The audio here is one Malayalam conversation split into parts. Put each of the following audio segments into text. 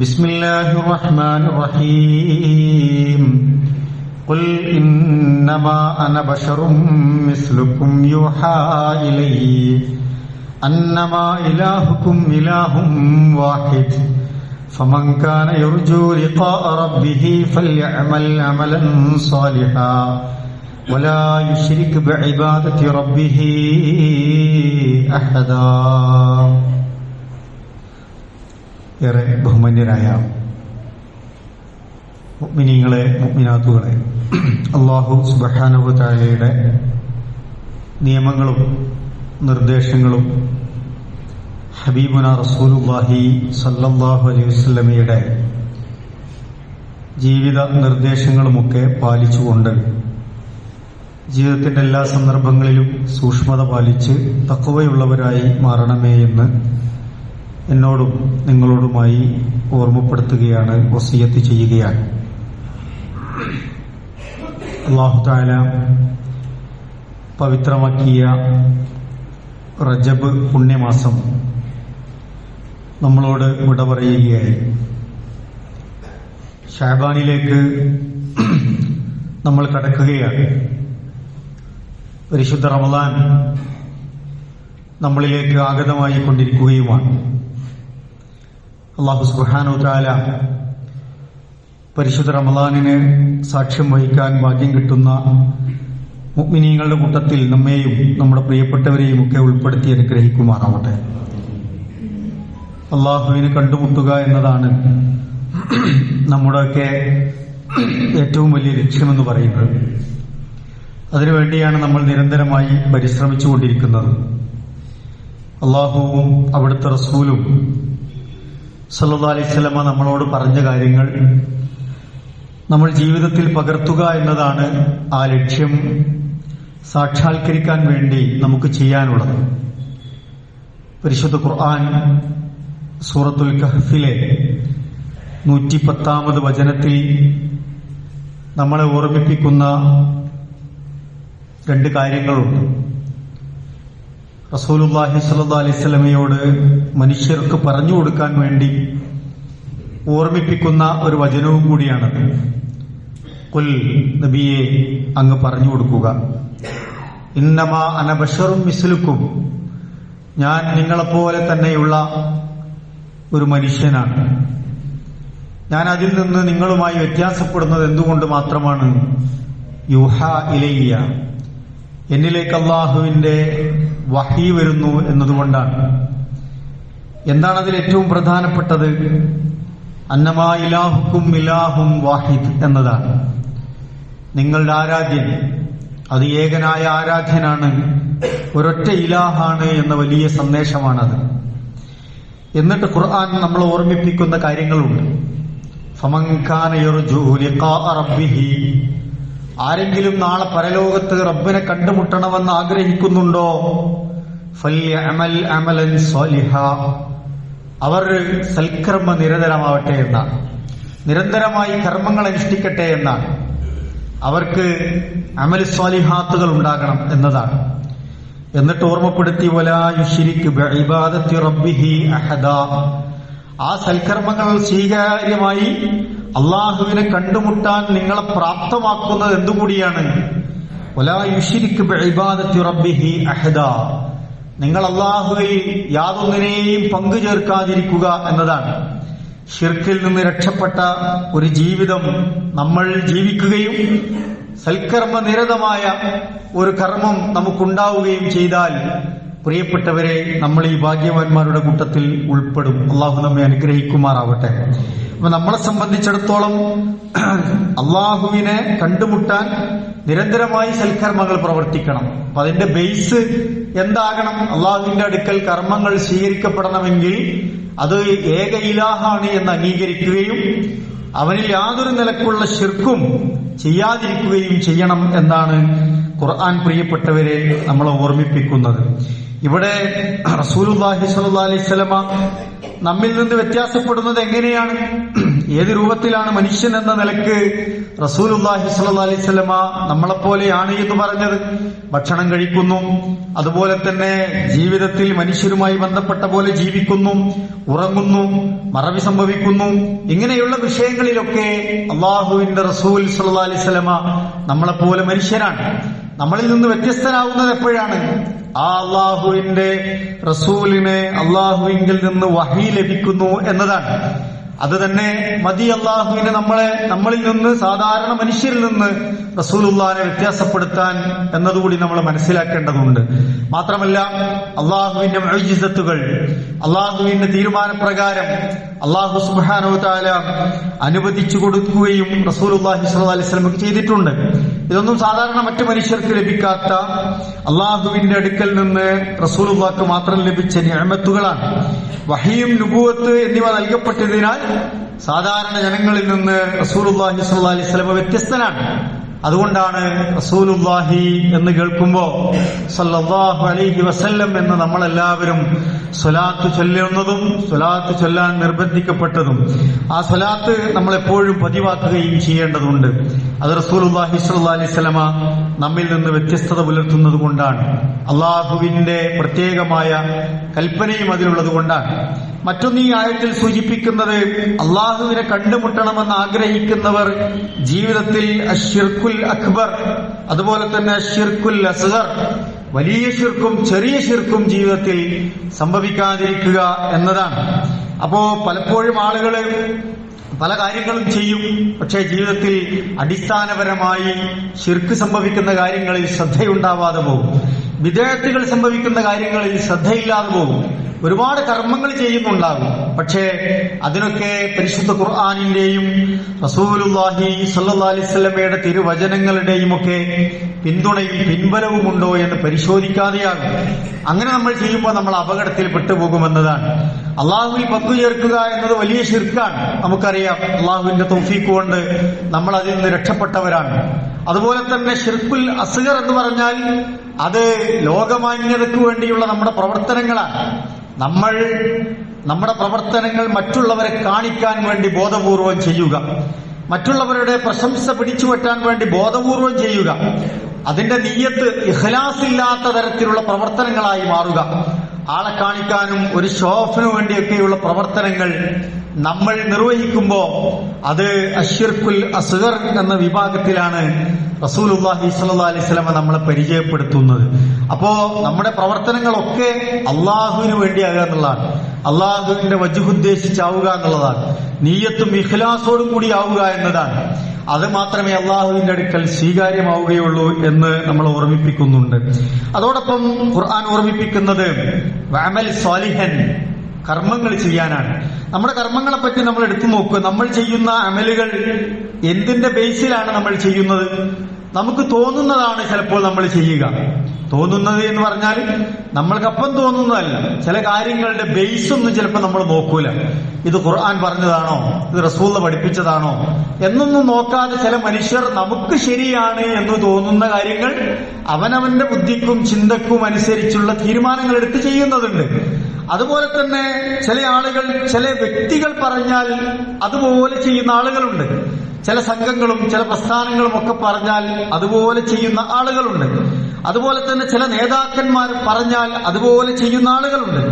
بسم الله الرحمن الرحيم. قل إنما أنا بشر مثلكم يوحى إلي. أنما إلهكم إله واحد. فمن كان يرجو لقاء ربه فليعمل عملا صالحا. ولا يشرك بعبادة ربه أحدا. ഏറെ ബഹുമാന്യരായ മുഗ്മിനീങ്ങളെ മുഗ്മിനാത്തുകളെ അള്ളാഹു സുബഹാനുഭ താലയുടെ നിയമങ്ങളും നിർദ്ദേശങ്ങളും ഹബീബുന റസൂലുല്ലാഹി സല്ലല്ലാഹു അലൈഹി വസല്ലമയുടെ ജീവിത നിർദ്ദേശങ്ങളുമൊക്കെ പാലിച്ചുകൊണ്ട് ജീവിതത്തിന്റെ എല്ലാ സന്ദർഭങ്ങളിലും സൂക്ഷ്മത പാലിച്ച് തക്കവയുള്ളവരായി മാറണമേ എന്ന് എന്നോടും നിങ്ങളോടുമായി ഓർമ്മപ്പെടുത്തുകയാണ് വസീയത്ത് ചെയ്യുകയാണ്. അള്ളാഹുതാല പവിത്രമാക്കിയ റജബ് പുണ്യമാസം നമ്മളോട് വിട പറയുകയായി. ഷാബാനിലേക്ക് നമ്മൾ കടക്കുകയാണ്. പരിശുദ്ധ റമദാൻ നമ്മളിലേക്ക് ആഗതമായി കൊണ്ടിരിക്കുകയുമാണ്. അള്ളാഹു സുബാനു താല പരിശുദ്ധ റമദാനിന് സാക്ഷ്യം വഹിക്കാൻ ഭാഗ്യം കിട്ടുന്ന മുഗ്മിനീങ്ങളുടെ കൂട്ടത്തിൽ നമ്മെയും നമ്മുടെ പ്രിയപ്പെട്ടവരെയും ഒക്കെ ഉൾപ്പെടുത്തി അനുഗ്രഹിക്കുമാറാവട്ടെ. അള്ളാഹുവിനെ കണ്ടുമുട്ടുക എന്നതാണ് നമ്മുടെയൊക്കെ ഏറ്റവും വലിയ ലക്ഷ്യമെന്ന് പറയുന്നത്. അതിനുവേണ്ടിയാണ് നമ്മൾ നിരന്തരമായി പരിശ്രമിച്ചുകൊണ്ടിരിക്കുന്നത്. അള്ളാഹുവും അവിടുത്തെ റസൂലും സല്ലാ അലൈവല്ലമ നമ്മളോട് പറഞ്ഞ കാര്യങ്ങൾ നമ്മൾ ജീവിതത്തിൽ പകർത്തുക എന്നതാണ് ആ ലക്ഷ്യം സാക്ഷാത്കരിക്കാൻ വേണ്ടി നമുക്ക് ചെയ്യാനുള്ളത്. പരിശുദ്ധ ഖുർആൻ സൂറത്തുൽ കഹഫിലെ നൂറ്റി പത്താമത് വചനത്തിൽ നമ്മളെ ഓർമ്മിപ്പിക്കുന്ന രണ്ട് കാര്യങ്ങളുണ്ട്. റസൂലുല്ലാഹി സല്ലാ വസല്ലമയോട് മനുഷ്യർക്ക് പറഞ്ഞു കൊടുക്കാൻ വേണ്ടി ഓർമ്മിപ്പിക്കുന്ന ഒരു വചനവും കൂടിയാണ്. കുൽ നബിയെ അങ്ങ് പറഞ്ഞു കൊടുക്കുക. ഇന്നമ അനബഷറും മിസ്ലുക്കും. ഞാൻ നിങ്ങളെപ്പോലെ തന്നെയുള്ള ഒരു മനുഷ്യനാണ്. ഞാൻ അതിൽ നിന്ന് നിങ്ങളുമായി വ്യത്യാസപ്പെടുന്നത് എന്തുകൊണ്ട് മാത്രമാണ്? യുഹ ഇലയ്യ. എന്നിലേക്ക് അള്ളാഹുവിന്റെ വഹി വരുന്നു എന്നതുകൊണ്ടാണ്. എന്താണ് അതിൽ ഏറ്റവും പ്രധാനപ്പെട്ടത്? അന്നമാ ഇലാഹുക്കും ഇലാഹും വാഹിദ് എന്നതാണ്. നിങ്ങളുടെ ആരാധ്യൻ അത് ഏകനായ ആരാധ്യനാണ്. ഒരൊറ്റ ഇലാഹാണ് എന്ന വലിയ സന്ദേശമാണത്. എന്നിട്ട് ഖുർആൻ നമ്മൾ ഓർമ്മിപ്പിക്കുന്ന കാര്യങ്ങളുണ്ട്. ആരെങ്കിലും നാളെ പരലോകത്ത് റബ്ബിനെ കണ്ടുമുട്ടണമെന്ന് ആഗ്രഹിക്കുന്നുണ്ടോ? അമലൻ അവർ സൽക്കർമ്മ നിരന്തരമാവട്ടെ എന്നാണ്. നിരന്തരമായി കർമ്മങ്ങൾ അനുഷ്ഠിക്കട്ടെ എന്നാണ്. അവർക്ക് അമൽ സ്വാലിഹാത്തുകൾ ഉണ്ടാകണം എന്നതാണ്. എന്നിട്ട് ഓർമ്മപ്പെടുത്തി റബ്ബിഹി അഹദ. ആ സൽക്കർമ്മങ്ങൾ സ്വീകാര്യമായി അള്ളാഹുവിനെ കണ്ടുമുട്ടാൻ നിങ്ങളെ പ്രാപ്തമാക്കുന്നത് എന്തുകൂടിയാണ്? വലായുഷിരിക്ക് ഇബാദത്തി റബ്ബിഹി അഹദ. നിങ്ങൾ അള്ളാഹുവിൽ യാതൊന്നിനെയും പങ്കു ചേർക്കാതിരിക്കുക എന്നതാണ്. ഷിർക്കിൽ നിന്ന് രക്ഷപ്പെട്ട ഒരു ജീവിതം നമ്മൾ ജീവിക്കുകയും സൽക്കർമ്മ നിരതമായ ഒരു കർമ്മം നമുക്കുണ്ടാവുകയും ചെയ്താൽ പ്രിയപ്പെട്ടവരെ നമ്മൾ ഈ ഭാഗ്യവാന്മാരുടെ കൂട്ടത്തിൽ ഉൾപ്പെടും. അള്ളാഹു നമ്മെ അനുഗ്രഹിക്കുമാറാവട്ടെ. അപ്പൊ നമ്മളെ സംബന്ധിച്ചിടത്തോളം അള്ളാഹുവിനെ കണ്ടുമുട്ടാൻ നിരന്തരമായി സൽക്കർമ്മങ്ങൾ പ്രവർത്തിക്കണം. അപ്പൊ അതിന്റെ ബേസ് എന്താകണം? അള്ളാഹുവിന്റെ അടുക്കൽ കർമ്മങ്ങൾ സ്വീകരിക്കപ്പെടണമെങ്കിൽ അത് ഏക ഇലാഹാണ് എന്ന് അംഗീകരിക്കുകയും അവനിൽ യാതൊരു നിലക്കുള്ള ശിർക്കും ചെയ്യാതിരിക്കുകയും ചെയ്യണം എന്നാണ് ഖുർആൻ പ്രിയപ്പെട്ടവരെ നമ്മളെ ഓർമ്മിപ്പിക്കുന്നത്. ഇവിടെ റസൂലുല്ലാഹി സ്വല്ലല്ലാഹി അലൈഹി നമ്മിൽ നിന്ന് വ്യത്യാസപ്പെടുന്നത് എങ്ങനെയാണ്? ഏത് രൂപത്തിലാണ് മനുഷ്യൻ എന്ന നിലയ്ക്ക് റസൂലുല്ലാഹി അലൈഹി വസല്ലമ നമ്മളെപ്പോലെയാണ് എന്ന് പറഞ്ഞത്. ഭക്ഷണം കഴിക്കുന്നു. അതുപോലെ തന്നെ ജീവിതത്തിൽ മനുഷ്യരുമായി ബന്ധപ്പെട്ട പോലെ ജീവിക്കുന്നു ഉറങ്ങുന്നു മറവി സംഭവിക്കുന്നു. ഇങ്ങനെയുള്ള വിഷയങ്ങളിലൊക്കെ അള്ളാഹുവിന്റെ റസൂൽ സല്ലാ വസല്ലമ നമ്മളെപ്പോലെ മനുഷ്യരാണ്. നമ്മളിൽ നിന്ന് വ്യത്യസ്തനാവുന്നത് എപ്പോഴാണ്? ആ അള്ളാഹുവിന്റെ റസൂലിനെ അള്ളാഹുവിങ്കിൽ നിന്ന് വഹി ലഭിക്കുന്നു എന്നതാണ്. അത് തന്നെ മതി അള്ളാഹുവിനെ നമ്മളെ നമ്മളിൽ നിന്ന് സാധാരണ മനുഷ്യരിൽ നിന്ന് റസൂലുള്ളാനെ വ്യത്യാസപ്പെടുത്താൻ എന്നതുകൂടി നമ്മൾ മനസ്സിലാക്കേണ്ടതുണ്ട്. മാത്രമല്ല അള്ളാഹുവിന്റെ മൊഴിജിസത്തുകൾ അള്ളാഹുവിന്റെ തീരുമാനപ്രകാരം അള്ളാഹു സുബാനോ താല അനുവദിച്ചു കൊടുക്കുകയും റസൂൽ സ്വല്ലല്ലാഹി അലൈഹി വസല്ലമക്ക് ചെയ്തിട്ടുണ്ട്. ഇതൊന്നും സാധാരണ മറ്റു മനുഷ്യർക്ക് ലഭിക്കാത്ത അള്ളാഹുവിന്റെ അടുക്കൽ നിന്ന് റസൂലുള്ളാക്ക് മാത്രം ലഭിച്ച ഞാമത്തുകളാണ് വഹിയും നുബൂവത്ത് എന്നിവ നൽകപ്പെട്ടതിനാൽ സാധാരണ ജനങ്ങളിൽ നിന്ന് റസൂൽ സ്വല്ലല്ലാഹി അലൈഹി വസല്ലം വ്യത്യസ്തനാണ്. അതുകൊണ്ടാണ് റസൂലുല്ലാഹി എന്ന് കേൾക്കുമ്പോ സല്ലല്ലാഹു അലൈഹി വസല്ലം എന്ന് നമ്മളെല്ലാവരും സ്വലാത്ത് ചൊല്ലുന്നതും സ്വലാത്ത് ചൊല്ലാൻ നിർബന്ധിക്കപ്പെട്ടതും ആ സ്വലാത്ത് നമ്മൾ എപ്പോഴും പതിവാക്കുകയും ചെയ്യേണ്ടതുണ്ട്. അത് റസൂലുല്ലാഹി സല്ലാ അലൈഹി സ്വലമ നമ്മിൽ നിന്ന് വ്യത്യസ്തത പുലർത്തുന്നത് കൊണ്ടാണ്. പ്രത്യേകമായ കൽപ്പനയും അതിലുള്ളത് കൊണ്ടാണ്. മറ്റൊന്ന് ഈ ആയത്തിൽ സൂചിപ്പിക്കുന്നത് അള്ളാഹുവിനെ കണ്ടുമുട്ടണമെന്ന് ആഗ്രഹിക്കുന്നവർ ജീവിതത്തിൽ അഷിർക്കുൽ അക്ബർ അതുപോലെ തന്നെ അഷിർക്കുൽ അസ്ഹർ വലിയ ശിർക്കും ചെറിയ ശിർക്കും ജീവിതത്തിൽ സംഭവിക്കാതിരിക്കുക എന്നതാണ്. അപ്പോ പലപ്പോഴും ആളുകൾ പല കാര്യങ്ങളും ചെയ്യും. പക്ഷേ ജീവിതത്തിൽ അടിസ്ഥാനപരമായി ശിർക്ക് സംഭവിക്കുന്ന കാര്യങ്ങളിൽ ശ്രദ്ധയുണ്ടാവാതെ പോകും. വിദേഹത്തുകൾ സംഭവിക്കുന്ന കാര്യങ്ങളിൽ ശ്രദ്ധയില്ലാതെ പോകും. ഒരുപാട് കർമ്മങ്ങൾ ചെയ്യുന്നുണ്ടാകും. പക്ഷേ അതിനൊക്കെ പരിശുദ്ധ ഖുർആാനിന്റെയും റസൂലുല്ലാഹി സല്ലല്ലാഹി അലൈഹി വസല്ലമയുടെ തിരുവചനങ്ങളുടെയും ഒക്കെ പിന്തുണയും പിൻബലവും ഉണ്ടോ എന്ന് പരിശോധിക്കാതെയാകും. അങ്ങനെ നമ്മൾ ചെയ്യുമ്പോൾ നമ്മൾ അപകടത്തിൽ പെട്ടുപോകുമെന്നതാണ്. അള്ളാഹുവിൽ പങ്കു ചേർക്കുക എന്നത് വലിയ ശിർക്കാണ്. നമുക്കറിയാം അള്ളാഹുവിന്റെ തൗഫീക്ക് കൊണ്ട് നമ്മൾ അതിൽ നിന്ന് രക്ഷപ്പെട്ടവരാണ്. അതുപോലെ തന്നെ ഷിർക്കുൽ അസുഖർ എന്ന് പറഞ്ഞാൽ അത് ലോകമാന്യതയ്ക്ക് വേണ്ടിയുള്ള നമ്മുടെ പ്രവർത്തനങ്ങളാണ്. നമ്മൾ നമ്മുടെ പ്രവർത്തനങ്ങൾ മറ്റുള്ളവരെ കാണിക്കാൻ വേണ്ടി ബോധപൂർവം ചെയ്യുക. മറ്റുള്ളവരുടെ പ്രശംസ പിടിച്ചുപറ്റാൻ വേണ്ടി ബോധപൂർവം ചെയ്യുക. അതിന്റെ നീയത്ത് ഇഖ്ലാസ് ഇല്ലാത്ത തരത്തിലുള്ള പ്രവർത്തനങ്ങളായി മാറുക. ആളെ കാണിക്കാനും ഒരു ഷോഫിനു വേണ്ടിയൊക്കെയുള്ള പ്രവർത്തനങ്ങൾ നമ്മൾ നിർവഹിക്കുമ്പോൾ അത് അഷിർക്കുൽ അസ്ഗർ എന്ന വിഭാഗത്തിലാണ് റസൂലുല്ലാഹി സ്വല്ലല്ലാഹി അലൈഹി സ്വലമ നമ്മളെ പരിചയപ്പെടുത്തുന്നത്. അപ്പോ നമ്മുടെ പ്രവർത്തനങ്ങളൊക്കെ അള്ളാഹുവിന് വേണ്ടിയാകുക എന്നുള്ളതാണ്. അള്ളാഹുവിന്റെ വജുഹുദ്ദേശിച്ചാവുക എന്നുള്ളതാണ്. നീയത്തും ഇഖ്ലാസോടും കൂടി ആവുക എന്നതാണ്. അത് മാത്രമേ അള്ളാഹുവിന്റെ അടുക്കൽ സ്വീകാര്യമാവുകയുള്ളൂ എന്ന് നമ്മൾ ഓർമ്മിപ്പിക്കുന്നുണ്ട്. അതോടൊപ്പം ഖുർആൻ ഓർമ്മിപ്പിക്കുന്നത് വാമൽ സ്വാലിഹൻ കർമ്മങ്ങൾ ചെയ്യാനാണ്. നമ്മുടെ കർമ്മങ്ങളെ പറ്റി നമ്മൾ എടുത്തു നോക്കുക നമ്മൾ ചെയ്യുന്ന അമലുകൾ എന്തിന്റെ ബേസിലാണ് നമ്മൾ ചെയ്യുന്നത്? നമുക്ക് തോന്നുന്നതാണ് ചിലപ്പോൾ നമ്മൾ ചെയ്യുക. തോന്നുന്നത് എന്ന് പറഞ്ഞാൽ നമ്മൾക്കപ്പം തോന്നുന്നതല്ല. ചില കാര്യങ്ങളുടെ ബേസ് ഒന്നും ചിലപ്പോൾ നമ്മൾ നോക്കൂല. ഇത് ഖുർആൻ പറഞ്ഞതാണോ? ഇത് റസൂൽ പഠിപ്പിച്ചതാണോ? എന്നൊന്നും നോക്കാതെ ചില മനുഷ്യർ നമുക്ക് ശരിയാണ് എന്ന് തോന്നുന്ന കാര്യങ്ങൾ അവനവന്റെ ബുദ്ധിക്കും ചിന്തക്കും അനുസരിച്ചുള്ള തീരുമാനങ്ങൾ എടുത്ത് ചെയ്യുന്നതുണ്ട്. അതുപോലെ തന്നെ ചില ആളുകൾ ചില വ്യക്തികൾ പറഞ്ഞാൽ അതുപോലെ ചെയ്യുന്ന ആളുകളുണ്ട്. ചില സംഘങ്ങളും ചില പ്രസ്ഥാനങ്ങളും ഒക്കെ പറഞ്ഞാൽ അതുപോലെ ചെയ്യുന്ന ആളുകളുണ്ട്. അതുപോലെ തന്നെ ചില നേതാക്കന്മാർ പറഞ്ഞാൽ അതുപോലെ ചെയ്യുന്ന ആളുകളുണ്ട്.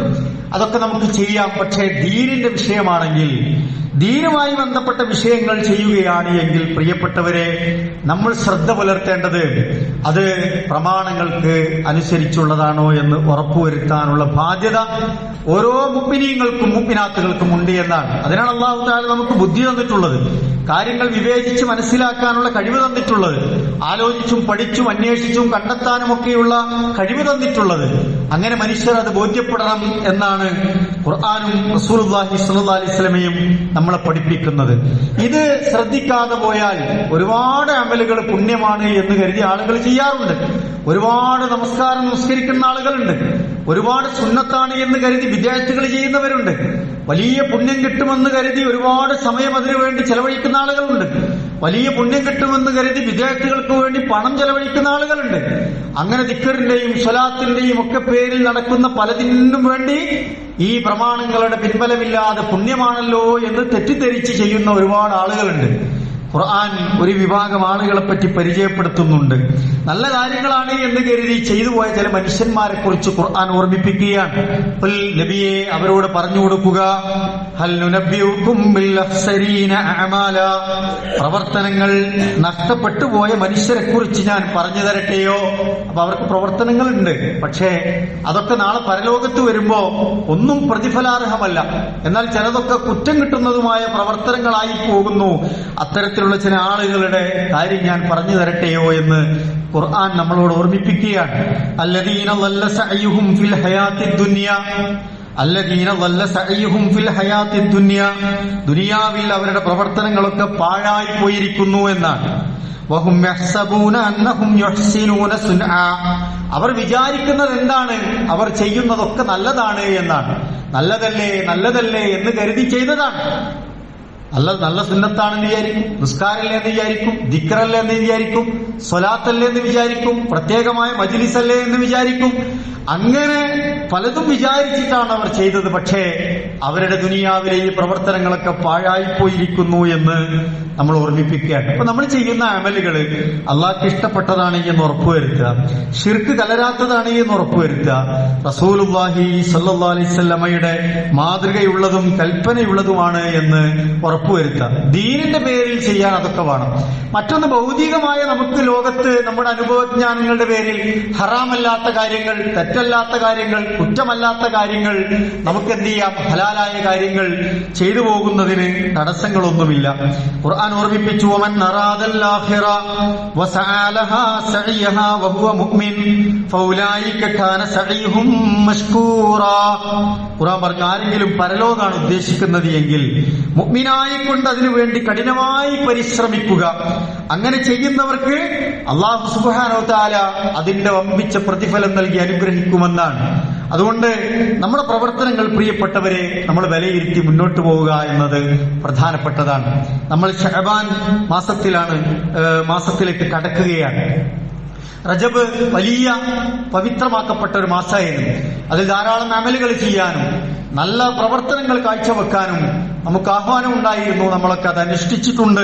അതൊക്കെ നമുക്ക് ചെയ്യാം. പക്ഷേ ദീനിന്റെ വിഷയമാണെങ്കിൽ ദീനുമായി ബന്ധപ്പെട്ട വിഷയങ്ങൾ ചെയ്യുകയാണ് എങ്കിൽ പ്രിയപ്പെട്ടവരെ നമ്മൾ ശ്രദ്ധ പുലർത്തേണ്ടത് അത് പ്രമാണങ്ങൾക്ക് അനുസരിച്ചുള്ളതാണോ എന്ന് ഉറപ്പുവരുത്താനുള്ള ബാധ്യത ഓരോ മുപ്പിനീങ്ങൾക്കും മുപ്പിനാത്തുകൾക്കും ഉണ്ട് എന്നാണ്. അതിനാണ് അള്ളാഹു താല നമുക്ക് ബുദ്ധി തന്നിട്ടുള്ളത്. കാര്യങ്ങൾ വിവേചിച്ച് മനസ്സിലാക്കാനുള്ള കഴിവ് തന്നിട്ടുള്ളത് ആലോചിച്ചും പഠിച്ചും അന്വേഷിച്ചും കണ്ടെത്താനും ഒക്കെയുള്ള കഴിവ് തന്നിട്ടുള്ളത്. അങ്ങനെ മനുഷ്യർ അത് ബോധ്യപ്പെടണം എന്നാണ് ഖുർആാനും റസൂലുള്ളാഹി സ്വല്ലല്ലാഹി അലൈഹി വസല്ലമയും നമ്മളെ പഠിപ്പിക്കുന്നത്. ഇത് ശ്രദ്ധിക്കാതെ പോയാൽ ഒരുപാട് അമലുകൾ പുണ്യമാണ് എന്ന് കരുതി ആളുകൾ ചെയ്യാറുണ്ട്. ഒരുപാട് നമസ്കാരം നമസ്കരിക്കുന്ന ആളുകളുണ്ട്. ഒരുപാട് സുന്നത്താണ് എന്ന് കരുതി വിദ്യാർത്ഥികൾ ചെയ്യുന്നവരുണ്ട്. വലിയ പുണ്യം കിട്ടുമെന്ന് കരുതി ഒരുപാട് സമയം അതിനു വേണ്ടി ചെലവഴിക്കുന്ന ആളുകളുണ്ട്. വലിയ പുണ്യം കിട്ടുമെന്ന് കരുതി വിദ്യാർത്ഥികൾക്ക് വേണ്ടി പണം ചെലവഴിക്കുന്ന ആളുകളുണ്ട്. അങ്ങനെ ദിക്കറിന്റെയും സ്വലാത്തിന്റെയും ഒക്കെ പേരിൽ നടക്കുന്ന പലതിനും വേണ്ടി ഈ പ്രമാണങ്ങളുടെ പിൻബലമില്ലാതെ പുണ്യമാണല്ലോ എന്ന് തെറ്റിദ്ധരിച്ച് ചെയ്യുന്ന ഒരുപാട് ആളുകളുണ്ട്. ഖുർആൻ ഒരു വിഭാഗം ആളുകളെ പറ്റി പരിചയപ്പെടുത്തുന്നുണ്ട്. നല്ല കാര്യങ്ങളാണ് എന്ന് കരുതി ചെയ്തു പോയ ചില മനുഷ്യന്മാരെ കുറിച്ച് ഖുർആൻ ഓർമ്മിപ്പിക്കുകയാണ്. നബിയെ അവരോട് പറഞ്ഞു കൊടുക്കുക. പ്രവർത്തനങ്ങൾ നഷ്ടപ്പെട്ടു പോയ മനുഷ്യരെ കുറിച്ച് ഞാൻ പറഞ്ഞു തരട്ടെയോ? അപ്പൊ അവർക്ക് പ്രവർത്തനങ്ങളുണ്ട്. പക്ഷേ അതൊക്കെ നാളെ പരലോകത്ത് വരുമ്പോ ഒന്നും പ്രതിഫലാർഹമല്ല. എന്നാൽ ചിലതൊക്കെ കുറ്റം കിട്ടുന്നതുമായ പ്രവർത്തനങ്ങളായി പോകുന്നു. അത്തരത്തിലുള്ള ചില ആളുകളുടെ കാര്യം ഞാൻ പറഞ്ഞു തരട്ടെയോ എന്ന് ഖുർആൻ നമ്മളോട് ഓർമ്മിപ്പിക്കുകയാണ്. അല്ലദീന വല്ല ഫിൽ ഹയാത്തി ദുനിയ. അല്ലദീന വല്ല ഫിൽ ഹയാത്തി ദുനിയ. ദുനിയാവിൽ അവരുടെ പ്രവർത്തനങ്ങളൊക്കെ പാഴായി പോയിരിക്കുന്നു എന്നാണ്. വഹും യഹ്സബൂന അന്നഹും യുഹ്സിനൂന അവർ വിചാരിക്കുന്നത് എന്താണ്? അവർ ചെയ്യുന്നതൊക്കെ നല്ലതാണ് എന്നാണ്. നല്ലതല്ലേ? നല്ലതല്ലേ എന്ന് കരുതി ചെയ്തതാണ്. നല്ല നല്ല സുന്നത്താണെന്ന് വിചാരിക്കും നിസ്കാരല്ലേ എന്ന് വിചാരിക്കും ദിക്കറല്ലേ എന്ന് വിചാരിക്കും സ്വലാത്തല്ലേ എന്ന് വിചാരിക്കും പ്രത്യേകമായ മജിലിസല്ലേ എന്ന് വിചാരിക്കും. അങ്ങനെ പലതും വിചാരിച്ചിട്ടാണ് അവർ ചെയ്തത്. പക്ഷേ അവരുടെ ദുനിയാവിലെ ഈ പ്രവർത്തനങ്ങളൊക്കെ പാഴായിപ്പോയിരിക്കുന്നു എന്ന് നമ്മൾ ഓർമ്മിപ്പിക്കുകയാണ്. അപ്പൊ നമ്മൾ ചെയ്യുന്ന അമലുകൾ അള്ളാഹ്ക്ക് ഇഷ്ടപ്പെട്ടതാണ് എന്ന് ഉറപ്പുവരുത്തുക. ഷിർക്ക് കലരാത്തതാണ് എന്ന് ഉറപ്പുവരുത്തുക. റസൂലുല്ലാഹി സല്ലാ അലൈഹി വസല്ലമയുടെ മാതൃകയുള്ളതും കൽപ്പനയുള്ളതുമാണ് എന്ന് ഉറപ്പുവരുത്തുക. ദീനിന്റെ പേരിൽ ചെയ്യാൻ അതൊക്കെ വേണം. മറ്റൊന്ന് ഭൗതികമായ നമുക്ക് ലോകത്ത് നമ്മുടെ അനുഭവജ്ഞാനങ്ങളുടെ പേരിൽ ഹറാമല്ലാത്ത കാര്യങ്ങൾ തെറ്റല്ലാത്ത കാര്യങ്ങൾ കുറ്റമല്ലാത്ത കാര്യങ്ങൾ നമുക്ക് എന്ത് ചെയ്യാം? ഹലാലായ കാര്യങ്ങൾ ചെയ്തു പോകുന്നതിന് തടസ്സങ്ങളൊന്നുമില്ല. ഖുർആൻ ഓർമ്മിപ്പിച്ചു "വമൻ അറാദൽ ആഖിറ വസഅ ലഹാ വഹുവ മുഅ്മിൻ കാന മഷ്കൂറ. പറഞ്ഞു ആരെങ്കിലും പരലോകാണ് ഉദ്ദേശിക്കുന്നത് എങ്കിൽ മുഗ്മിനായിക്കൊണ്ട് അതിനു വേണ്ടി കഠിനമായി പരിശ്രമിക്കുക. അങ്ങനെ ചെയ്യുന്നവർക്ക് അള്ളാഹു സുബ്ഹാനഹു തആല അതിന്റെ വമ്പിച്ച പ്രതിഫലം നൽകി അനുഗ്രഹിക്കുമെന്നാണ്. അതുകൊണ്ട് നമ്മുടെ പ്രവർത്തനങ്ങൾ പ്രിയപ്പെട്ടവരെ നമ്മൾ വിലയിരുത്തി മുന്നോട്ട് പോവുക എന്നത് പ്രധാനപ്പെട്ടതാണ്. നമ്മൾ ഷഹബാൻ മാസത്തിലാണ് മാസത്തിലേക്ക് കടക്കുകയാണ്. റജബ് വലിയ പവിത്രമാക്കപ്പെട്ട ഒരു മാസമായിരുന്നു. അതിൽ ധാരാളം അമലുകൾ ചെയ്യാനും നല്ല പ്രവർത്തനങ്ങൾ കാഴ്ചവെക്കാനും നമുക്ക് ആഹ്വാനം ഉണ്ടായിരുന്നു നമ്മളൊക്കെ അത് അനുഷ്ഠിച്ചിട്ടുണ്ട്.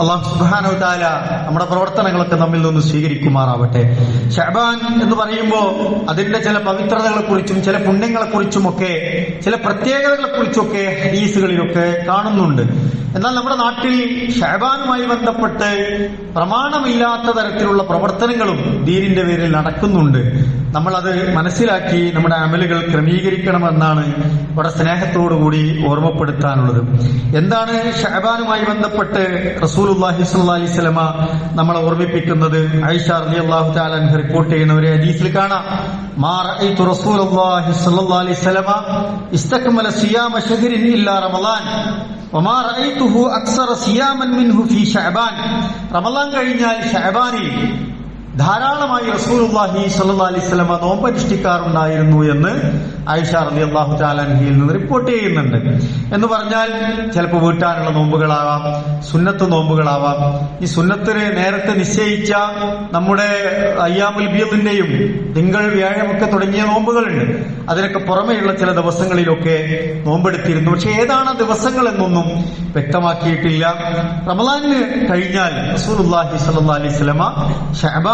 അള്ളാഹു സുബാനോ താല നമ്മുടെ പ്രവർത്തനങ്ങളൊക്കെ നമ്മിൽ നിന്ന് സ്വീകരിക്കുമാറാവട്ടെ. ഷഹബാൻ എന്ന് പറയുമ്പോൾ അതിന്റെ ചില പവിത്രതകളെ കുറിച്ചും ചില പുണ്യങ്ങളെ കുറിച്ചുമൊക്കെ ചില പ്രത്യേകതകളെ കുറിച്ചൊക്കെ ഹദീസുകളിലൊക്കെ കാണുന്നുണ്ട്. എന്നാൽ നമ്മുടെ നാട്ടിൽ ഷഹബാനുമായി ബന്ധപ്പെട്ട് പ്രമാണമില്ലാത്ത തരത്തിലുള്ള പ്രവർത്തനങ്ങളും ദീനിന്റെ പേരിൽ നടക്കുന്നുണ്ട്. നമ്മൾ അത് മനസ്സിലാക്കി നമ്മുടെ അമലുകൾ ക്രമീകരിക്കണമെന്നാണ് ഇവിടെ സ്നേഹത്തോടുകൂടി ഓർമ്മപ്പെടുത്താനുള്ളത്. എന്താണ് ഷഹബാനുമായി ബന്ധപ്പെട്ട് റസൂലുല്ലാഹി അലൈഹി നമ്മളെ ഓർമ്മിപ്പിക്കുന്നത്? ആയിഷ റളിയല്ലാഹു അള്ളാഹു അൻഹ റിപ്പോർട്ട് ചെയ്യുന്ന ഒരു ഹദീസിൽ കാണാം. റമലാൻ കഴിഞ്ഞാൽ ശഅബാനിൽ ധാരാളമായി അലൈഹി വസല്ലമ നോമ്പ് അനുഷ്ഠിക്കാറുണ്ടായിരുന്നു എന്ന് ആയിഷ റളിയല്ലാഹു തആല അൻഹയിൽ നിന്ന് റിപ്പോർട്ട് ചെയ്യുന്നുണ്ട്. എന്ന് പറഞ്ഞാൽ ചിലപ്പോൾ വീട്ടാനുള്ള നോമ്പുകളാവാം സുന്നത്ത് നോമ്പുകളാവാം. ഈ സുന്നത്തിന് നേരത്തെ നിശ്ചയിച്ച നമ്മുടെ അയ്യാമുൽ ബിയതിന്റെയും തിങ്കൾ വ്യാഴമൊക്കെ തുടങ്ങിയ നോമ്പുകളുണ്ട്. അതിനൊക്കെ പുറമെയുള്ള ചില ദിവസങ്ങളിലൊക്കെ നോമ്പെടുത്തിരുന്നു. പക്ഷെ ഏതാണ് ദിവസങ്ങൾ എന്നൊന്നും വ്യക്തമാക്കിയിട്ടില്ല. റമലാനിന് കഴിഞ്ഞാൽ റസൂലുള്ളാഹി സ്വല്ലല്ലാഹി അലൈഹി വസല്ലമ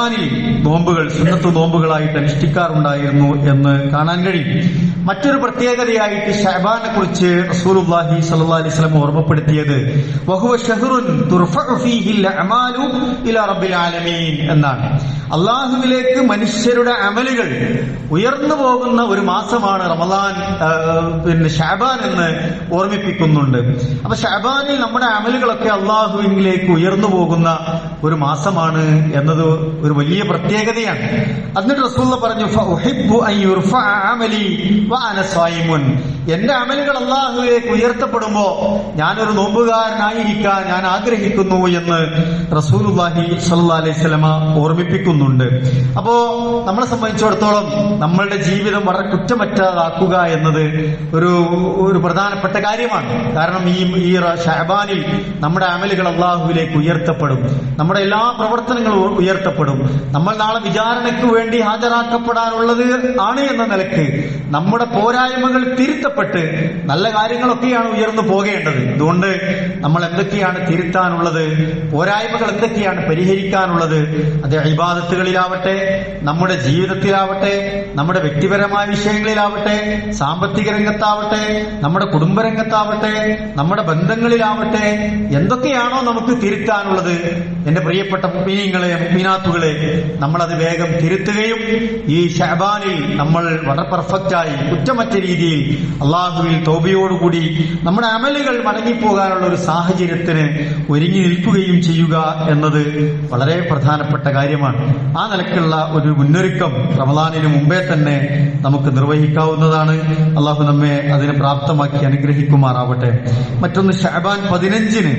ഷഅബാനിൽ നോമ്പുകൾ സുന്നത്ത് നോമ്പുകളായിട്ട് അനുഷ്ഠിക്കാറുണ്ടായിരുന്നു എന്ന് കാണാൻ കഴിയും. മറ്റൊരു പ്രത്യേകതയായിട്ട് ഷഹബാനെ കുറിച്ച് റസൂലുള്ളാഹി സ്വല്ലല്ലാഹി അലൈഹി ഓർമ്മപ്പെടുത്തിയത് എന്നാണ്. അള്ളാഹുവിലേക്ക് മനുഷ്യരുടെ അമലുകൾ ഉയർന്നു പോകുന്ന ഒരു മാസമാണ് റമദാൻ പിന്നെ ഷാബാൻ എന്ന് ഓർമ്മിപ്പിക്കുന്നുണ്ട്. അപ്പൊ ഷാബാനിൽ നമ്മുടെ അമലുകളൊക്കെ അള്ളാഹുവിലേക്ക് ഉയർന്നു പോകുന്ന ഒരു മാസമാണ് എന്നത് ഒരു വലിയ പ്രത്യേകതയാണ്. എന്നിട്ട് റസൂള്ള പറഞ്ഞു എന്റെ അമലുകൾ അള്ളാഹുവിലേക്ക് ഉയർത്തപ്പെടുമ്പോ ഞാനൊരു നോമ്പുകാരനായിരിക്കാൻ ഞാൻ ആഗ്രഹിക്കുന്നു എന്ന് റസൂലുള്ളാഹി സ്വല്ലല്ലാഹി അലൈഹി സ്വലമ ഓർമ്മിപ്പിക്കുന്നുണ്ട്. അപ്പോ നമ്മളെ സംബന്ധിച്ചിടത്തോളം നമ്മളുടെ ജീവിതം വളരെ കുറ്റമറ്റതാക്കുക എന്നത് ഒരു ഒരു പ്രധാനപ്പെട്ട കാര്യമാണ്. കാരണം ഈ ഈ ഷഹബാനിൽ നമ്മുടെ അമലുകൾ അള്ളാഹുവിലേക്ക് ഉയർത്തപ്പെടും. നമ്മുടെ എല്ലാ പ്രവർത്തനങ്ങളും ഉയർത്തപ്പെടും. നമ്മൾ നാളെ വിചാരണയ്ക്ക് വേണ്ടി ഹാജരാക്കപ്പെടാനുള്ളത് ആണ് എന്ന നിലയ്ക്ക് നമ്മുടെ പോരായ്മകൾ തിരുത്തപ്പെട്ട് നല്ല കാര്യങ്ങളൊക്കെയാണ് ഉയർന്നു പോകേണ്ടത്. അതുകൊണ്ട് നമ്മൾ എന്തൊക്കെയാണ് തിരുത്താനുള്ളത് പോരായ്മകൾ എന്തൊക്കെയാണ് പരിഹരിക്കാനുള്ളത് അത് ഇബാദത്തുകളിലാവട്ടെ നമ്മുടെ ജീവിതത്തിലാവട്ടെ നമ്മുടെ വ്യക്തിപരമായ വിഷയങ്ങളിലാവട്ടെ സാമ്പത്തിക രംഗത്താവട്ടെ നമ്മുടെ കുടുംബരംഗത്താവട്ടെ നമ്മുടെ ബന്ധങ്ങളിലാവട്ടെ എന്തൊക്കെയാണോ നമുക്ക് തിരുത്താനുള്ളത്. എന്റെ പ്രിയപ്പെട്ട മുപ്പീനങ്ങളെ മുപ്പീനാത്തുകളെ നമ്മളത് വേഗം തിരുത്തുകയും ഈ ഷഹബാനിൽ നമ്മൾ വളരെ പെർഫെക്റ്റായി കുറ്റമറ്റ രീതിയിൽ അള്ളാഹുവിൽ തോബയോടുകൂടി നമ്മുടെ അമലുകൾ മടങ്ങിപ്പോകാനുള്ള ഒരു സാഹചര്യത്തിന് ഒരുങ്ങി നിൽക്കുകയും ചെയ്യുക എന്നത് വളരെ പ്രധാനപ്പെട്ട കാര്യമാണ്. ആ നിലക്കുള്ള ഒരു മുന്നൊരുക്കം റമദാനിന് മുമ്പേ തന്നെ നമുക്ക് നിർവഹിക്കാവുന്നതാണ്. അള്ളാഹു നമ്മെ അതിന് പ്രാപ്തമാക്കി അനുഗ്രഹിക്കുമാറാവട്ടെ. മറ്റൊന്ന് ഷാബാൻ പതിനഞ്ചിന്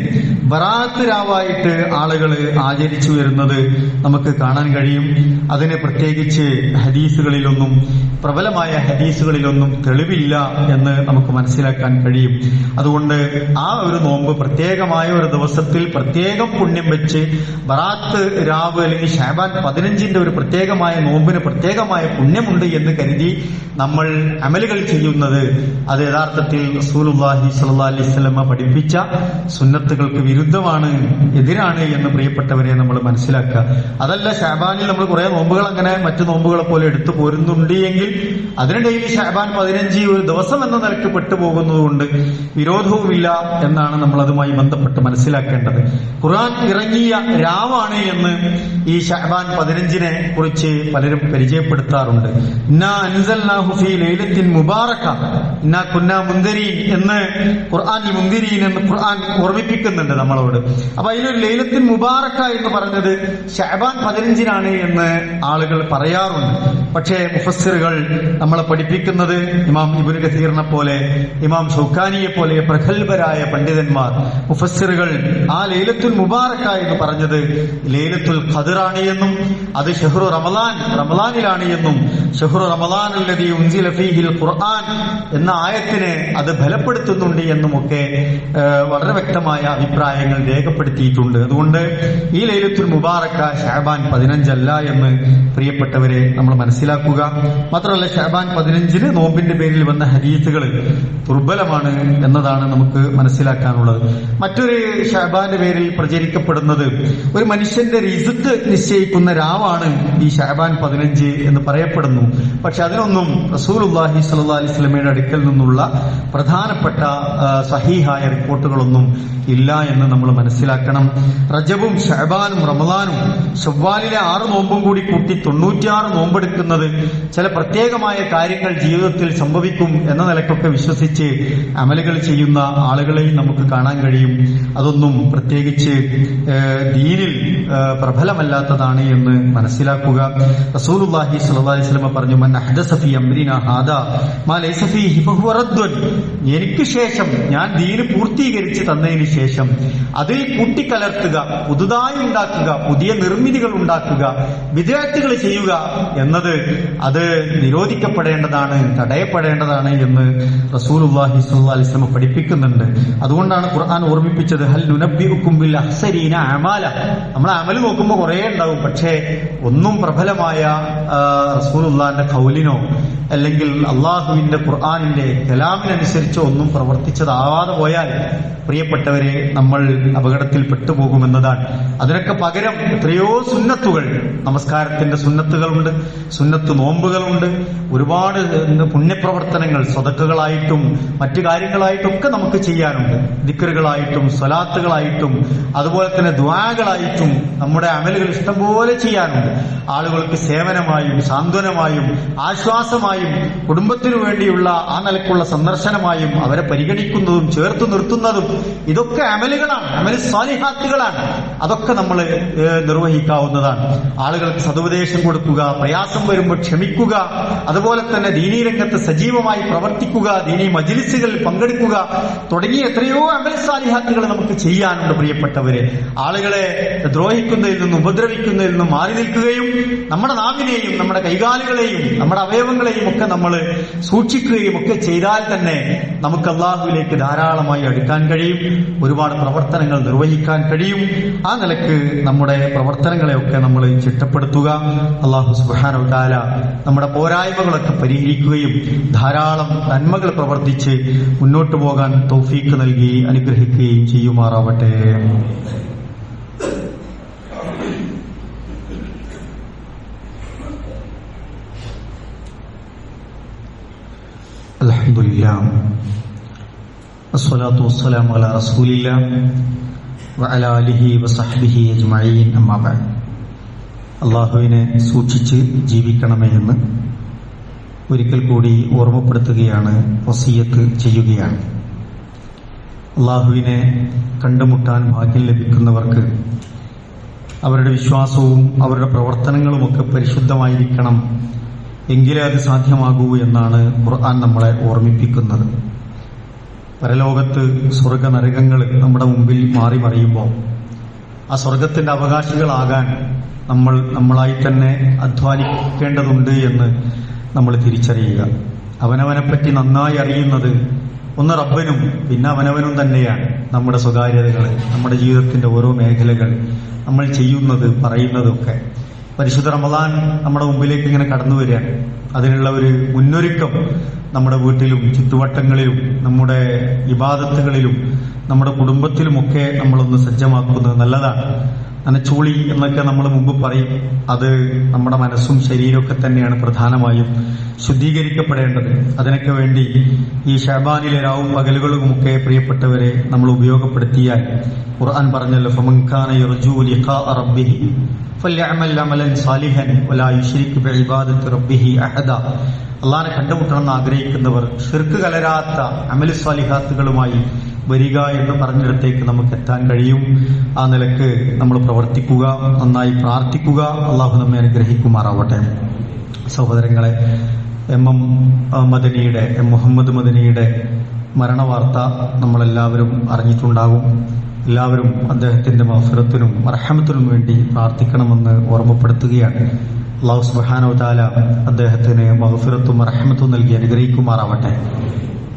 ബറാത്ത് രാവായിട്ട് ആളുകൾ ആചരിച്ചു വരുന്നത് നമുക്ക് കാണാൻ കഴിയും. അതിന് പ്രത്യേകിച്ച് ഹദീസുകളിലൊന്നും പ്രബലമായ ഹദീസുകളിലൊന്നും തെളിവില്ല എന്ന് നമുക്ക് മനസ്സിലാക്കാൻ കഴിയും. അതുകൊണ്ട് ആ ഒരു നോമ്പ് പ്രത്യേകമായ ഒരു ദിവസത്തിൽ പ്രത്യേകം പുണ്യം വെച്ച് ബറാത്ത് രാവ് അല്ലെങ്കിൽ ഷാബാൻ പതിനഞ്ചിന്റെ ഒരു പ്രത്യേകമായ നോമ്പിന് പ്രത്യേകമായ പുണ്യമുണ്ട് എന്ന് കരുതി നമ്മൾ അമലുകൾ ചെയ്യുന്നത്. അത് യഥാർത്ഥത്തിൽ റസൂലുള്ളാഹി സ്വല്ലല്ലാഹി അലൈഹി വസല്ലമ പഠിപ്പിച്ച സുന്നത്തുകൾക്ക് വിരുദ്ധമാണ് എതിരാണ് എന്ന് പ്രിയപ്പെട്ടവരെ നമ്മൾ മനസ്സിലാക്കുക. അതല്ല ഷാബാനിൽ നമ്മൾ കുറെ നോമ്പുകൾ അങ്ങനെ മറ്റു നോമ്പുകളെ പോലെ എടുത്തു പോരുന്നുണ്ട് എങ്കിൽ അതിനിടയിൽ ഷാബാൻ പതിനഞ്ച് ഒരു ദിവസം എന്ന നിലയ്ക്ക് പെട്ടുപോകുന്നതുകൊണ്ട് വിരോധവുമില്ല എന്നാണ് നമ്മൾ അതുമായി ബന്ധപ്പെട്ട് മനസ്സിലാക്കേണ്ടത്. ഖുർആൻ ഇറങ്ങിയ രാവാണ് എന്ന് ഈ ഷാബാൻ പതിനഞ്ചിനെ കുറിച്ച് പലരും പരിചയപ്പെടുത്താറുണ്ട്. ഇന്നാ അൻസൽനാഹു ഫീ ലൈലത്തിൻ മുബാറക ഇന്നാ കുന്നാ മുന്തിരീൻ എന്ന് ഖുർആൻ മുന്തിരീൻ എന്ന് ഖുർആൻ ഓർമ്മിപ്പിക്കുന്നുണ്ട് നമ്മളോട്. അപ്പൊ അതിലൊരു ലൈലത്തിൻ മുബാറക്ക എന്ന് പറഞ്ഞത് ഷാബാൻ പതിനഞ്ചിനാണ് എന്ന് ആളുകൾ പറയാറുണ്ട്. പക്ഷേ മുഫസ്സിറുകൾ നമ്മളെ പഠിപ്പിക്കുന്നത് ഇമാം ഇബുൽ ഖസീറിനെ പോലെ ഇമാം ഷൗക്കാനിയെ പോലെ പ്രഗത്ഭരായ പണ്ഡിതന്മാർ മുഫസ്സിറുകൾ ആ ലൈലത്തുൽ മുബാറക്ക എന്ന് പറഞ്ഞത് ലൈലത്തുൽ ഖദറാണ് എന്നും അത് ഷെഹ്റു റമദാൻ റമദാനിലാണ് എന്നും ഷെഹ്റു റമലാൻ അല്ലദീ ഉൻസില ഫീഹിൽ ഖുർആൻ എന്ന ആയത്തിനെ അത് ബലപ്പെടുത്തുന്നുണ്ട് എന്നുമൊക്കെ വളരെ വ്യക്തമായ അഭിപ്രായങ്ങൾ രേഖപ്പെടുത്തിയിട്ടുണ്ട്. അതുകൊണ്ട് ഈ ലൈലത്തുൽ മുബാറക്ക ഷാബാൻ പതിനഞ്ചല്ല എന്ന് പ്രിയപ്പെട്ടവരെ നമ്മൾ മനസ്സിലാക്കുക. മാത്രമല്ല ഷാബാൻ പതിനഞ്ചിന് നോമ്പിന്റെ പേരിൽ വന്ന ഹദീസുകൾ ദുർബലമാണ് എന്നതാണ് നമുക്ക് മനസ്സിലാക്കാനുള്ളത്. മറ്റൊരു ഷാബാന്റെ പേരിൽ പ്രചരിക്കപ്പെടുന്നത് ഒരു മനുഷ്യന്റെ റിസുക്ക് നിശ്ചയിക്കുന്ന രാവാണ് ഈ ഷാബാൻ പതിനഞ്ച് എന്ന് പറയപ്പെടുന്നു. പക്ഷെ അതിനൊന്നും റസൂലുല്ലാഹി സല്ലാ അലൈഹി സ്വലമയുടെ അടുക്കൽ നിന്നുള്ള പ്രധാനപ്പെട്ട സഹീഹായ റിപ്പോർട്ടുകളൊന്നും ഇല്ല എന്ന് നമ്മൾ മനസ്സിലാക്കണം. റജബും ഷഹബാനും റമദാനും ഷവ്വാലിലെ ആറ് നോമ്പും കൂടി കൂട്ടി തൊണ്ണൂറ്റിയാറ് നോമ്പെടുക്കുന്നത് ചില പ്രത്യേകമായ കാര്യങ്ങൾ ജീവിതത്തിൽ സംഭവിക്കും എന്ന നിലക്കൊക്കെ വിശ്വസിച്ച് അമലുകൾ ചെയ്യുന്ന ആളുകളെയും നമുക്ക് കാണാൻ കഴിയും. അതൊന്നും പ്രത്യേകിച്ച് ദീനിൽ പ്രബലമല്ലാത്തതാണ് എന്ന് മനസ്സിലാക്കുക. റസൂലുല്ലാഹി സ്വല്ലല്ലാഹി അലൈഹി വസല്ലം പറഞ്ഞു മൻ അഹ്ദസ ഹാദാ മാ ലൈസ ഫീഹി ഫഹുവ എനിക്ക് ശേഷം ഞാൻ ദീന് പൂർത്തീകരിച്ച് തന്നതിന് ശേഷം അതിൽ കൂട്ടിക്കലർത്തുക പുതുതായി ഉണ്ടാക്കുക പുതിയ നിർമ്മിതികൾ ഉണ്ടാക്കുക വിദ്യാർത്ഥികൾ ചെയ്യുക എന്നത് അത് നിരോധിക്കപ്പെടേണ്ടതാണ് തടയപ്പെടേണ്ടതാണ് എന്ന് റസൂലുള്ളാഹി സ്വല്ലല്ലാഹി അലൈഹി വസല്ലം പഠിപ്പിക്കുന്നുണ്ട്. അതുകൊണ്ടാണ് ഖുർആൻ ഓർമ്മിപ്പിച്ചത് ഹൽ നുനബ്ബിഉക്കും ബിൽ അഹ്സരീന അമാല. നമ്മൾ അമൽ നോക്കുമ്പോൾ കുറേ ഉണ്ടാവും പക്ഷേ ഒന്നും പ്രബലമായ റസൂൽ റസൂലുള്ളാന്റെ കൗലിനോ അല്ലെങ്കിൽ അള്ളാഹുവിന്റെ ഖുർആാനിന്റെ കലാമിനനുസരിച്ചോ ഒന്നും പ്രവർത്തിച്ചതാവാതെ പോയാൽ പ്രിയപ്പെട്ടവരെ നമ്മൾ അപകടത്തിൽ പെട്ടുപോകുമെന്നതാണ്. അതിനൊക്കെ പകരം എത്രയോ സുന്നത്തുകൾ നമസ്കാരത്തിന്റെ സുന്നത്തുകളുണ്ട് സുന്നത്ത് നോമ്പുകളുണ്ട് ഒരുപാട് പുണ്യപ്രവർത്തനങ്ങൾ സ്വതക്കുകളായിട്ടും മറ്റു കാര്യങ്ങളായിട്ടും ഒക്കെ നമുക്ക് ചെയ്യാനുണ്ട്. ദിക്കറുകളായിട്ടും സ്വലാത്തുകളായിട്ടും അതുപോലെ തന്നെ ദ്വാകളായിട്ടും നമ്മുടെ അമലുകൾ ഇഷ്ടംപോലെ ചെയ്യാനുണ്ട്. ആളുകൾക്ക് സേവനമായും സാന്ത്വനമായും ആശ്വാസമായും കുടുംബത്തിനു വേണ്ടിയുള്ള ആ നിലക്കുള്ള സന്ദർശനമായും അവരെ പരിഗണിക്കുന്നതും ചേർത്ത് നിർത്തുന്നതും ഇതൊക്കെ അമലുകളാണ്. അമൽ സ്വാലിഹാത്തുകളാണ്. അതൊക്കെ നമ്മൾ നിർവഹിക്കാവുന്നതാണ്. ആളുകൾക്ക് സതുപദേശം കൊടുക്കുക പ്രയാസം വരുമ്പോൾ ക്ഷമിക്കുക അതുപോലെ തന്നെ ദീനീ രംഗത്ത് സജീവമായി പ്രവർത്തിക്കുക ദീനീ മജിലിസുകളിൽ പങ്കെടുക്കുക തുടങ്ങിയ എത്രയോ അമലസാലിഹാത്തുകൾ നമുക്ക് ചെയ്യാനുണ്ട് പ്രിയപ്പെട്ടവരെ. ആളുകളെ ദ്രോഹിക്കുന്നതിൽ നിന്നും ഉപദ്രവിക്കുന്നതിൽ നിന്നും മാറി നിൽക്കുകയും നമ്മുടെ നാവിനെയും നമ്മുടെ കൈകാലുകളെയും നമ്മുടെ അവയവങ്ങളെയും ഒക്കെ നമ്മൾ സൂക്ഷിക്കുകയും ഒക്കെ ചെയ്താൽ തന്നെ നമുക്ക് അള്ളാഹുവിലേക്ക് ധാരാളമായി അടുക്കാൻ കഴിയും ഒരുപാട് പ്രവർത്തനങ്ങൾ നിർവഹിക്കാൻ കഴിയും. ആ നിലയ്ക്ക് നമ്മുടെ പ്രവർത്തനങ്ങളെയൊക്കെ നമ്മൾ ചിട്ടപ്പെടുത്തുക. അള്ളാഹു സുബാനോ താല നമ്മുടെ പോരായ്മകളൊക്കെ പരിഹരിക്കുകയും ധാരാളം നന്മകൾ പ്രവർത്തിച്ച് മുന്നോട്ട് പോകാൻ തൗഫീക്ക് നൽകി അനുഗ്രഹിക്കുകയും ചെയ്യുമാറാവട്ടെ الحمد لله الصلاة والسلام على رسول الله وعلى آله وصحبه أجمعين أما بعد അള്ളാഹുവിനെ സൂക്ഷിച്ച് ജീവിക്കണമേ എന്ന് ഒരിക്കൽ കൂടി ഓർമ്മപ്പെടുത്തുകയാണ് വസീയത്ത് ചെയ്യുകയാണ്. അള്ളാഹുവിനെ കണ്ടുമുട്ടാൻ ഭാഗ്യം ലഭിക്കുന്നവർക്ക് അവരുടെ വിശ്വാസവും അവരുടെ പ്രവർത്തനങ്ങളുമൊക്കെ പരിശുദ്ധമായിരിക്കണം എങ്കിലേ അത് സാധ്യമാകൂ എന്നാണ് ഖുർആൻ നമ്മളെ ഓർമ്മിപ്പിക്കുന്നത്. പരലോകത്ത് സ്വർഗ നരകങ്ങൾ നമ്മുടെ മുമ്പിൽ മാറി മറിയുമ്പോൾ ആ സ്വർഗത്തിന്റെ അവകാശികളാകാൻ നമ്മൾ നമ്മളായി തന്നെ അധ്വാനിക്കേണ്ടതുണ്ട് എന്ന് നമ്മൾ തിരിച്ചറിയുക. അവനവനെപ്പറ്റി നന്നായി അറിയുന്നത് ഒന്ന് റബ്ബനും പിന്നെ അവനവനും തന്നെയാണ് നമ്മുടെ സ്വകാര്യതകൾ നമ്മുടെ ജീവിതത്തിന്റെ ഓരോ മേഖലകൾ നമ്മൾ ചെയ്യുന്നത് പറയുന്നതൊക്കെ. പരിശുദ്ധ റമദാൻ നമ്മുടെ മുമ്പിലേക്ക് ഇങ്ങനെ കടന്നു വരികയാണ്. അതിനുള്ള ഒരു മുന്നൊരുക്കം നമ്മുടെ വീട്ടിലും ചുറ്റുവട്ടങ്ങളിലും നമ്മുടെ ഇബാദത്തുകളിലും നമ്മുടെ കുടുംബത്തിലുമൊക്കെ നമ്മളൊന്ന് സജ്ജമാക്കുന്നത് നല്ലതാണ്. നനച്ചോളി എന്നൊക്കെ നമ്മൾ മുമ്പ് പറയും. അത് നമ്മുടെ മനസ്സും ശരീരമൊക്കെ തന്നെയാണ് പ്രധാനമായും ശുദ്ധീകരിക്കപ്പെടേണ്ടത്. അതിനൊക്കെ വേണ്ടി ഈ ഷാബാനിലെ രാവും പകലുകളുമൊക്കെ പ്രിയപ്പെട്ടവരെ നമ്മൾ ഉപയോഗപ്പെടുത്തിയാൽ ഖുർആൻ പറഞ്ഞല്ലോ ഫമൻഖാന അള്ളാഹിനെ കണ്ടുമുട്ടണമെന്ന് ആഗ്രഹിക്കുന്നവർ ഷിർക്ക് കലരാത്ത അമലി സ്വാലിഹാത്തുകളുമായി വരിക എന്ന് പറഞ്ഞിടത്തേക്ക് നമുക്ക് എത്താൻ കഴിയും. ആ നിലയ്ക്ക് നമ്മൾ പ്രവർത്തിക്കുക നന്നായി പ്രാർത്ഥിക്കുക. അള്ളാഹു നമ്മെ അനുഗ്രഹിക്കുമാറാവട്ടെ. സഹോദരങ്ങളെ എം എം മദനിയുടെ എം മുഹമ്മദ് മദനിയുടെ മരണവാർത്ത നമ്മളെല്ലാവരും അറിഞ്ഞിട്ടുണ്ടാകും. എല്ലാവരും അദ്ദേഹത്തിന്റെ മഫിറത്തിനും അർഹമത്തിനും വേണ്ടി പ്രാർത്ഥിക്കണമെന്ന് ഓർമ്മപ്പെടുത്തുകയാണ്. അള്ളാഹു സുബാനോ താല അദ്ദേഹത്തിന് മഹഫിറത്തും അർഹമത്തും നൽകി അനുഗ്രഹിക്കുമാറാവട്ടെ.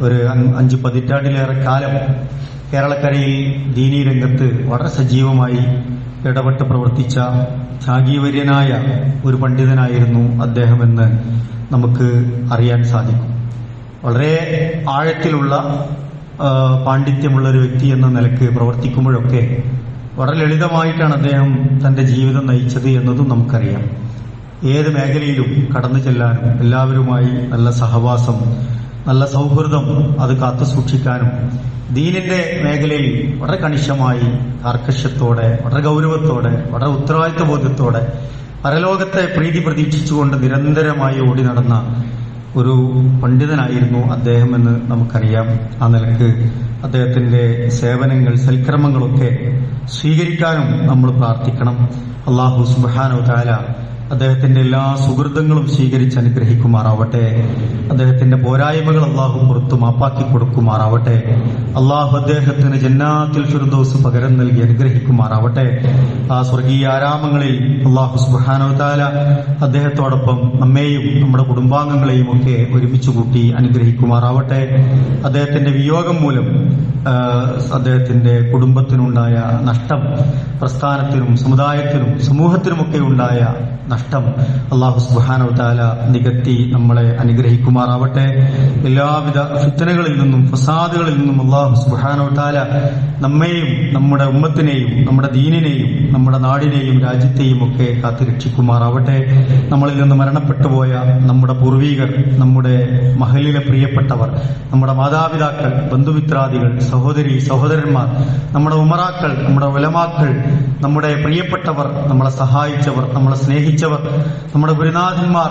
ഒരു അഞ്ച് പതിറ്റാണ്ടിലേറെ കാലം കേരളക്കരയിൽ ദീനി രംഗത്ത് വളരെ സജീവമായി ഇടപെട്ട് പ്രവർത്തിച്ച ത്യാഗീവര്യനായ ഒരു പണ്ഡിതനായിരുന്നു അദ്ദേഹമെന്ന് നമുക്ക് അറിയാൻ സാധിക്കും. വളരെ ആഴത്തിലുള്ള പാണ്ഡിത്യമുള്ള ഒരു വ്യക്തി എന്ന നിലയ്ക്ക് പ്രവർത്തിക്കുമ്പോഴൊക്കെ വളരെ ലളിതമായിട്ടാണ് അദ്ദേഹം തന്റെ ജീവിതം നയിച്ചത് എന്നതും നമുക്കറിയാം. ഏത് മേഖലയിലും കടന്നു ചെല്ലാനും എല്ലാവരുമായി നല്ല സഹവാസം നല്ല സൗഹൃദം അത് കാത്തു സൂക്ഷിക്കാനും ദീനിന്റെ മേഖലയിൽ വളരെ കണിശമായി കാർക്കശ്യത്തോടെ വളരെ ഗൗരവത്തോടെ വളരെ ഉത്തരവാദിത്വ ബോധ്യത്തോടെ പരലോകത്തെ പ്രീതി പ്രതീക്ഷിച്ചുകൊണ്ട് നിരന്തരമായി ഓടി നടന്ന ഒരു പണ്ഡിതനായിരുന്നു അദ്ദേഹം എന്ന് നമുക്കറിയാം. ആ നിലയ്ക്ക് അദ്ദേഹത്തിന്റെ സേവനങ്ങൾ സൽക്രമങ്ങളൊക്കെ സ്വീകരിക്കാനും നമ്മൾ പ്രാർത്ഥിക്കണം. അള്ളാഹു സുബാനോ താല അദ്ദേഹത്തിന്റെ എല്ലാ സുഹൃത്തുക്കളും സ്വീകരിച്ച് അനുഗ്രഹിക്കുമാറാവട്ടെ. അദ്ദേഹത്തിന്റെ പോരായ്മകൾ അള്ളാഹു പുറത്തു മാപ്പാക്കി കൊടുക്കുമാറാവട്ടെ. അള്ളാഹു അദ്ദേഹത്തിന് ജന്നാത്തിൽ ഫിർദോസ് പകരം നൽകി അനുഗ്രഹിക്കുമാറാവട്ടെ. ആ സ്വർഗീയ ആരാമങ്ങളിൽ അള്ളാഹു സുബാനോതാല അദ്ദേഹത്തോടൊപ്പം നമ്മെയും നമ്മുടെ കുടുംബാംഗങ്ങളെയും ഒക്കെ ഒരുമിച്ച് കൂട്ടി അനുഗ്രഹിക്കുമാറാവട്ടെ. അദ്ദേഹത്തിന്റെ വിയോഗം മൂലം അദ്ദേഹത്തിന്റെ കുടുംബത്തിനുണ്ടായ നഷ്ടം പ്രസ്ഥാനത്തിനും സമുദായത്തിനും സമൂഹത്തിനുമൊക്കെ ഉണ്ടായ നഷ്ടം അള്ളാഹു സുബാന നികത്തി നമ്മളെ അനുഗ്രഹിക്കുമാറാവട്ടെ. എല്ലാവിധ ഫിത്തനകളിൽ നിന്നും ഫസാദുകളിൽ നിന്നും അള്ളാഹു സുബാനോ താല നമ്മെയും നമ്മുടെ ഉമ്മത്തിനെയും നമ്മുടെ ദീനിനെയും നമ്മുടെ നാടിനെയും രാജ്യത്തെയും ഒക്കെ കാത്തു രക്ഷിക്കുമാറാവട്ടെ നമ്മളിൽ നിന്ന് മരണപ്പെട്ടുപോയ നമ്മുടെ പൂർവീകർ നമ്മുടെ മഹലിലെ പ്രിയപ്പെട്ടവർ നമ്മുടെ മാതാപിതാക്കൾ ബന്ധുമിത്രാദികൾ സഹോദരി സഹോദരന്മാർ നമ്മുടെ ഉമറാക്കൾ നമ്മുടെ ഉലമാക്കൾ നമ്മുടെ പ്രിയപ്പെട്ടവർ നമ്മളെ സഹായിച്ചവർ നമ്മളെ സ്നേഹിച്ചവർ നമ്മുടെ ഗുരുനാഥന്മാർ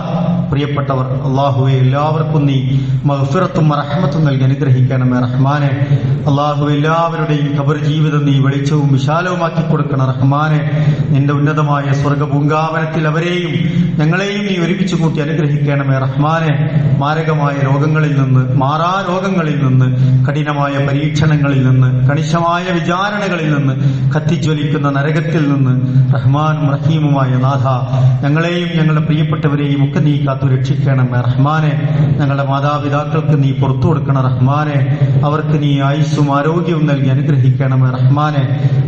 പ്രിയപ്പെട്ടവർ അള്ളാഹുവെ എല്ലാവർക്കും നീ മഹഫിറത്തും റഹ്മത്തും നൽകി അനുഗ്രഹിക്കണമേ റഹ്മാനെ. അള്ളാഹു എല്ലാവരുടെയും കബർ ജീവിതം നീ വെളിച്ചവും വിശാലവുമാക്കി കൊടുക്കണം റഹ്മാനെ. നിന്റെ ഉന്നതമായ സ്വർഗ പൂങ്കാവനത്തിൽ അവരെയും ഞങ്ങളെയും നീ ഒരുമിച്ച് കൂട്ടി അനുഗ്രഹിക്കണമേ റഹ്മാനെ. മാരകമായ രോഗങ്ങളിൽ നിന്ന് മാറാ രോഗങ്ങളിൽ നിന്ന് കഠിനമായ പരീക്ഷണങ്ങളിൽ നിന്ന് കണിശമായ വിചാരണകളിൽ നിന്ന് കത്തിജ്വലിക്കുന്ന നരകത്തിൽ നിന്ന് റഹ്മാനും റഹീമുമായ നാഥ ഞങ്ങളെയും ഞങ്ങളുടെ പ്രിയപ്പെട്ടവരെയും ഒക്കെ നീ കാത്തു രക്ഷിക്കണമേ റഹ്മാനെ ഞങ്ങളുടെ മാതാപിതാക്കൾക്ക് നീ പുറത്തു കൊടുക്കണം. റഹ്മാനെ അവർക്ക് നീ ആയുസ്സും ആരോഗ്യവും നൽകി അനുഗ്രഹിക്കണമേ റഹ്മാനെ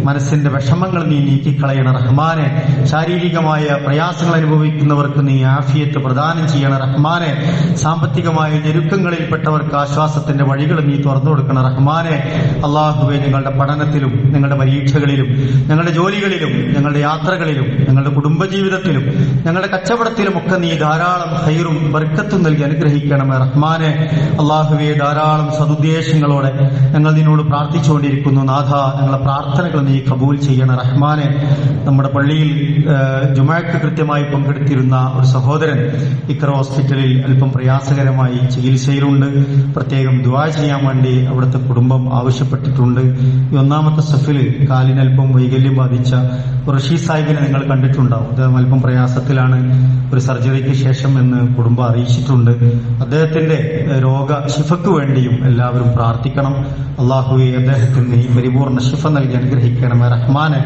മനസ്സിന്റെ വിഷമങ്ങൾ നീ നീക്കിക്കളയണം. റഹ്മാനെ ശാരീരികമായ പ്രയാസങ്ങൾ അനുഭവിക്കുന്നവർക്ക് നീ ആഫിയത്ത് പ്രദാനം ചെയ്യണം. റഹ്മാനെ സാമ്പത്തികമായ ഞെരുക്കങ്ങളിൽപ്പെട്ടവർക്ക് ആശ്വാസത്തിന്റെ വഴികൾ നീ തുറന്നു കൊടുക്കണം. റഹ്മാനെ അള്ളാഹുവെ ഞങ്ങളുടെ പഠനത്തിലും ഞങ്ങളുടെ പരീക്ഷകളിലും ഞങ്ങളുടെ ജോലികളിലും ഞങ്ങളുടെ യാത്രകളിലും ഞങ്ങളുടെ കുടുംബജീവിതത്തിലും ഞങ്ങളുടെ കച്ചവടത്തിലും ഒക്കെ നീ ധാരാളം ഹൈറും ബർക്കത്തും നൽകി അനുഗ്രഹിക്കണമേ റഹ്മാനെ. അള്ളാഹുവെ ധാരാളം സതുദ്ദേശങ്ങളോടെ ഞങ്ങൾ നിന്നോട് പ്രാർത്ഥിച്ചുകൊണ്ടിരിക്കുന്നു. നാഥ ഞങ്ങളെ പ്രാർത്ഥനകൾ നീ കബൂൽ ചെയ്യണം റഹ്മാനെ. നമ്മുടെ പള്ളിയിൽ ജുമാക്ക് കൃത്യമായി പങ്കെടുത്തിരുന്ന ഒരു സഹോദരൻ ഇക്കറ ഹോസ്പിറ്റലിൽ അല്പം പ്രയാസകരമായി ചികിത്സയിലുണ്ട്. പ്രത്യേകം ദുവാ ചെയ്യാൻ വേണ്ടി അവിടുത്തെ കുടുംബം ആവശ്യപ്പെട്ടിട്ടുണ്ട്. ഈ ഒന്നാമത്തെ സഫിൽ കാലിനൽപ്പം വൈകല്യം ബാധിച്ച റഷീദ് സാഹിബിനെ നിങ്ങൾ കണ്ടിട്ടുണ്ടാവും. അദ്ദേഹം അല്പം പ്രയാസത്തിലാണ് ഒരു സർജറിക്ക് ശേഷം എന്ന് കുടുംബം അറിയിച്ചിട്ടുണ്ട്. അദ്ദേഹത്തിന്റെ രോഗ ശിഫക്ക് വേണ്ടിയും എല്ലാവരും പ്രാർത്ഥിക്കണം. അള്ളാഹുവെ അദ്ദേഹത്തിന് നീ പരിപൂർണ ശിഫ നൽകി അനുഗ്രഹിക്കണം റഹ്മാനെ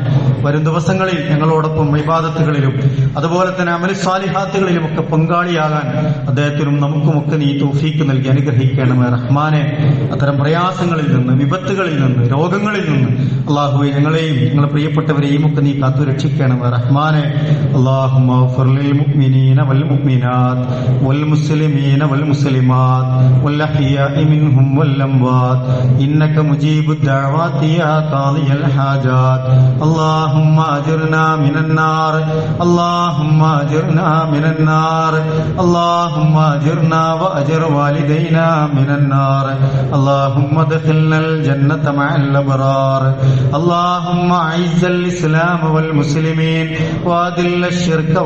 വരും ദിവസങ്ങളിൽ ഞങ്ങളോടൊപ്പം വിവാദത്തുകളിലും അതുപോലെ തന്നെ അമലി സ്വാലിഹാത്തുകളിലുമൊക്കെ പങ്കാളിയാകാൻ അദ്ദേഹത്തിനും നമുക്കുമൊക്കെ നീ തൂഫീക്ക് നൽകി അനുഗ്രഹിക്കണം റഹ്മാനെ അത്തരം പ്രയാസങ്ങളിൽ നിന്ന് വിപത്തുകളിൽ നിന്ന് രോഗങ്ങളിൽ നിന്ന് അള്ളാഹുവെ ഞങ്ങളെയും ഞങ്ങളെ പ്രിയപ്പെട്ടവരെയും ഒക്കെ നീ കാത്തു രക്ഷിക്കണമേ റഹ്മാനെ അള്ളാഹുമ اغفر للمؤمنين والمؤمنات والمسلمين والمسلمات والأحياء منهم والأموات. إنك مجيب الدعوات يا قاضي الحاجات. اللهم أجرنا من النار. اللهم أجرنا من النار. اللهم أجرنا وأجر والدينا من النار. اللهم ادخلنا الجنة مع الأبرار. اللهم أعز الإسلام والمسلمين. وأذل الشرك